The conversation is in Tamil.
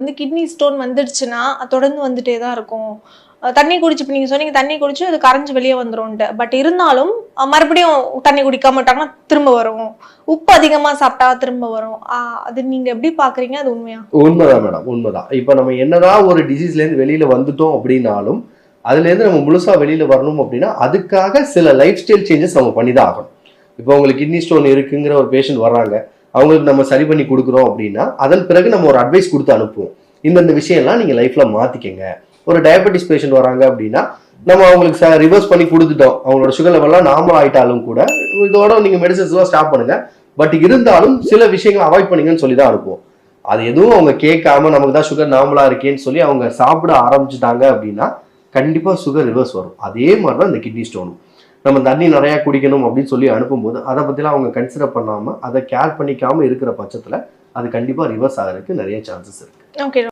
வந்து கிட்னி ஸ்டோன் வந்துடுச்சுன்னா தொடர்ந்து வந்துட்டே தான் இருக்கும். தண்ணி குடிச்சு இப்போ நீங்கள் சொன்னீங்க தண்ணி குடிச்சு அது கரைஞ்சி வெளியே வந்துரும்ன்ட்டு. பட் இருந்தாலும் மறுபடியும் தண்ணி குடிக்காம விட்டாங்கன்னா திரும்ப வரும். உப்பு அதிகமாக சாப்பிட்டா திரும்ப வரும். அது நீங்கள் எப்படி பார்க்குறீங்க அது உண்மையா? உண்மைதான் மேடம் உண்மைதான். இப்போ நம்ம என்னதான் ஒரு டிசீஸ்லேருந்து வெளியில் வந்துட்டோம் அப்படின்னாலும் அதுலேருந்து நம்ம முழுசாக வெளியில் வரணும் அப்படின்னா அதுக்காக சில லைஃப் ஸ்டைல் சேஞ்சஸ் நம்ம பண்ணி தான் ஆகணும். இப்போ உங்களுக்கு கிட்னி ஸ்டோன் இருக்குங்கிற ஒரு பேஷண்ட் வர்றாங்க. அவங்களுக்கு நம்ம சரி பண்ணி கொடுக்குறோம் அப்படின்னா அதன் பிறகு நம்ம ஒரு அட்வைஸ் கொடுத்து அனுப்புவோம். இந்தந்த விஷயம்லாம் நீங்கள் லைஃப்பில் மாற்றிக்கங்க ஒரு டயபெட்டிஸ் பேஷண்ட் வராங்க அப்படின்னா நம்ம அவங்களுக்கு ரிவர்ஸ் பண்ணி கொடுத்துட்டோம். அவங்களோட சுகர் லெவல்லாம் நார்மல் ஆகிட்டாலும் கூட இதோட நீங்கள் மெடிசன்ஸ்லாம் ஸ்டாப் பண்ணுங்கள் பட் இருந்தாலும் சில விஷயங்களை அவாய்ட் பண்ணுங்கன்னு சொல்லி தான் அனுப்புவோம். அது எதுவும் அவங்க கேட்காம நமக்கு தான் சுகர் நார்மலாக இருக்கேன்னு சொல்லி அவங்க சாப்பிட ஆரம்பிச்சிட்டாங்க அப்படின்னா கண்டிப்பாக சுகர் ரிவர்ஸ் வரும். அதே மாதிரி தான் இந்த கிட்னி ஸ்டோனும் நம்ம தண்ணி நிறையா குடிக்கணும் அப்படின்னு சொல்லி அனுப்பும்போது அதை பற்றிலாம் அவங்க கன்சிடர் பண்ணாம அதை கேர் பண்ணிக்காம இருக்கிற பட்சத்துல அது கண்டிப்பா ரிவர்ஸ் ஆகிறதுக்கு நிறைய சான்சஸ் இருக்குது ஓகே